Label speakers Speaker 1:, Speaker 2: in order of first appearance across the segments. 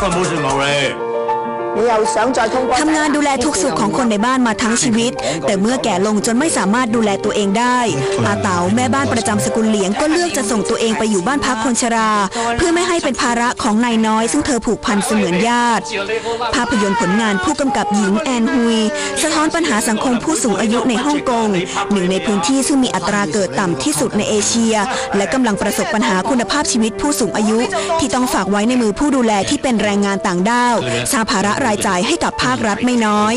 Speaker 1: 我不是老魏。
Speaker 2: ทำงานดูแลทุกสุขของคนในบ้านมาทั้งชีวิต แต่เมื่อแก่ลงจนไม่สามารถดูแลตัวเองได้อาเต๋าแม่บ้านประจำสกุลเหลียงก็เลือกจะส่งตัวเองไปอยู่บ้านพักคนชรา เพื่อไม่ให้เป็นภาระของนายน้อย ซึ่งเธอผูกพันเสมือนญาติ ภาพยนตร์ผลงานผู้กำกับหญิงแอนฮุย สะท้อนปัญหาสังคมผู้สูงอายุในฮ่องกงหนึ่งในพื้นที่ซึ่งมีอัตราเกิดต่ำที่สุดในเอเชีย และกำลังประสบปัญหาคุณภาพชีวิตผู้สูงอายุ ที่ต้องฝากไว้ในมือผู้ดูแลที่เป็นแรงงานต่างด้าวสาภาระรายจ่ายให้กับภาครัฐไม่น้อย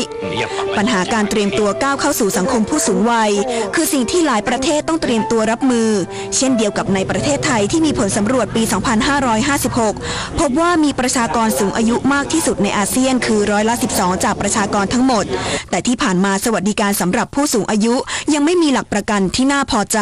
Speaker 2: ปัญหาการเตรียมตัวก้าวเข้าสู่สังคมผู้สูงวัย คือสิ่งที่หลายประเทศต้องเตรียมตัวรับมือ เช่นเดียวกับในประเทศไทยที่มีผลสำรวจปี 2556 พบว่ามีประชากรสูงอายุมากที่สุดในอาเซียนคือร้อยละ 12 จากประชากรทั้งหมด แต่ที่ผ่านมาสวัสดิการสำหรับผู้สูงอายุยังไม่มีหลักประกันที่น่าพอใจ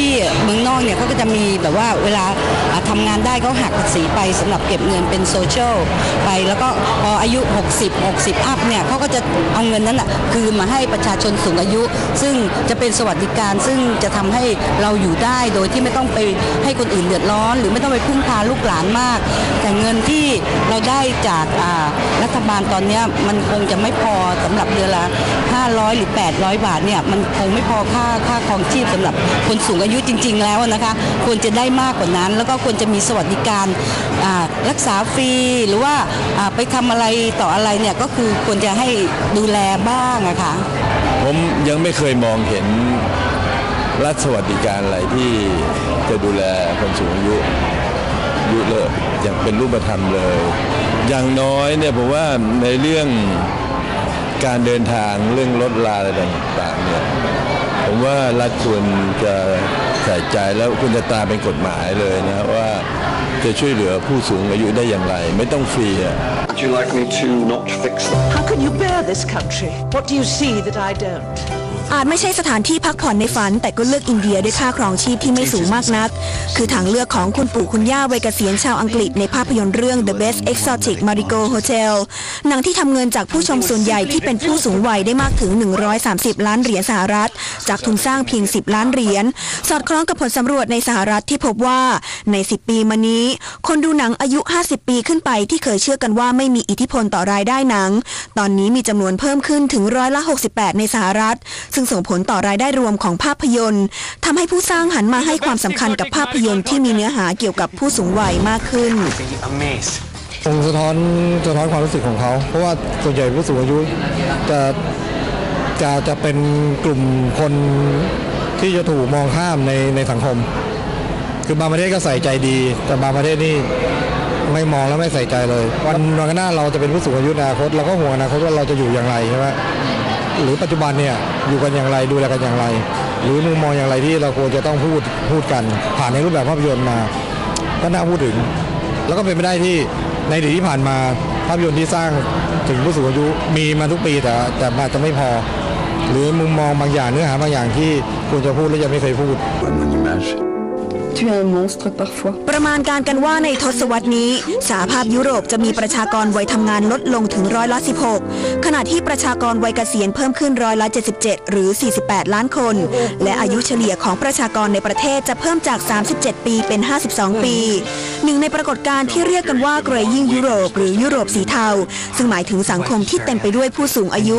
Speaker 3: ที่เมืองนอกเนี่ยเขาก็จะมีแบบว่าเวลาอ่าทำงานได้เขาหักภาษีไปสำหรับเก็บเงินเป็นโซเชียลไปแล้วก็พออายุ 60 60 อัพเนี่ยเขาก็จะเอาเงินนั้นอะคืนมาให้ประชาชนสูงอายุ ซึ่งจะเป็นสวัสดิการซึ่งจะทำให้เราอยู่ได้โดยที่ไม่ต้องไปให้คนอื่นเดือดร้อน หรือไม่ต้องไปพึ่งพาลูกหลานมาก แต่เงินที่เราได้จากรัฐบาลตอนนี้มันคงจะไม่พอสำหรับเดือนละ500 หรือ 800 บาทเนี่ยมันคงไม่พอค่าค่าครองชีพสำหรับคนสูงอายุยุจริง ๆ แล้วนะคะควรจะได้มากกว่านั้น แล้วก็ควรจะมีสวัสดิการรักษาฟรีหรือว่าไปทำอะไรต่ออะไรเนี่ยก็คือควรจะให้ดูแลบ้างอะค่ะ
Speaker 4: ผมยังไม่เคยมองเห็นรัฐสวัสดิการอะไรที่จะดูแลคนสูงอายุยุเลยอย่างเป็นรูปธรรมเลย อย่างน้อยเนี่ยผมว่าในเรื่องการเดินทางเรื่องรถลาอะไรต่างๆเนี่ย ผมว่ารัฐควรจะใส่ใจแล้วควรจะตราเป็นกฎหมายเลยนะว่าจะช่วยเหลือผู้สูงอายุได้อย่างไร ไม่ต้องฟรีอะ
Speaker 5: Would you like me to not fix them?
Speaker 1: How can you bear this country? What do you see that I don't?
Speaker 2: อาจไม่ใช่สถานที่พักผ่อนในฝัน แต่ก็เลือกอินเดียด้วยค่าครองชีพที่ไม่สูงมากนัก คือทางเลือกของคุณปู่คุณย่าวัยเกษียณชาวอังกฤษในภาพยนตร์เรื่อง The Best Exotic Marigo Hotel หนังที่ทำเงินจากผู้ชมส่วนใหญ่ที่เป็นผู้สูงวัยได้มากถึง 130 ล้านเหรียญสหรัฐ จากทุนสร้างเพียง 10 ล้านเหรียญสอดคล้องกับผลสำรวจในสหรัฐที่พบว่าใน 10 ปีมานี้ คนดูหนังอายุ 50 ปีขึ้นไปที่เคยเชื่อกันว่าไม่มีอิทธิพลต่อรายได้หนัง ตอนนี้มีจำนวนเพิ่มขึ้นถึงร้อยละ 68 ในสหรัฐซึ่งส่งผลต่อรายได้รวมของภาพยนตร์ทำให้ผู้สร้างหันมาให้ความสำคัญกับภาพยนตร์ที่มีเนื้อหาเกี่ยวกับผู้สูงวัยมากขึ้น
Speaker 6: คงสะท้อนสะท้อนความรู้สึกของเขา เพราะว่าส่วนใหญ่ผู้สูงอายุจะจะจะเป็นกลุ่มคนที่จะถูกมองข้ามในในสังคม คือบางประเทศก็ใส่ใจดี แต่บางประเทศนี่ไม่มองแล้วไม่ใส่ใจเลย วันวันหน้าเราจะเป็นผู้สูงอายุนอนาคตเราก็ห่วงอนาคตว่าเราจะอยู่อย่างไรใช่ไหม หรือปัจจุบันเนี่ยอยู่กันอย่างไรดูแลกันอย่างไร หรือมุมมองอย่างไรที่เราควรจะต้องพูดพูดกัน ผ่านในรูปแบบภาพยนตร์มาก็น่าพูดถึง แล้วก็เป็นไปได้ที่ในอดีตที่ผ่านมาภาพยนตร์ที่สร้างถึงผู้สูงอายุมีมาทุกปีแต่แต่อาจจะไม่พอ หรือมุมมองบางอย่างเนื้อหาบางอย่างที่ควรจะพูดแล้วยังไม่เคยพูด
Speaker 3: Tu es un monstre parfois
Speaker 2: ประมาณการกันว่าในทศวรรษนี้สหภาพยุโรปจะมีประชากรวัยทำงานลดลงถึงร้อยละ 16 ขณะที่ประชากรวัยเกษียณเพิ่มขึ้นร้อยละ 77 หรือ 48 ล้านคน และอายุเฉลี่ยของประชากรในประเทศจะเพิ่มจาก 37 ปีเป็น 52 ปี หนึ่งในปรากฏการณ์ที่เรียกกันว่า Graying Europe หรือยุโรปสีเทา ซึ่งหมายถึงสังคมที่เต็มไปด้วยผู้สูงอายุ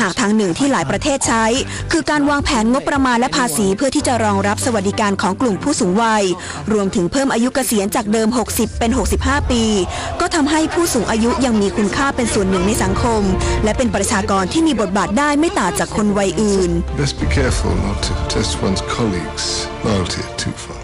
Speaker 2: หากทางหนึ่งที่หลายประเทศใช้ คือการวางแผนงบประมาณและภาษีเพื่อที่จะรองรับสวัสดิการของกลุ่มผู้สูงวัย รวมถึงเพิ่มอายุเกษียณจากเดิม 60 เป็น 65 ปี ก็ทำให้ผู้สูงอายุยังมีคุณค่าเป็นส่วนหนึ่งในสังคม และเป็นประชากรที่มีบทบาทได้ไม่ต่างจากคนวัยอื่น
Speaker 7: Best be careful not to test one's colleagues' loyalty too far.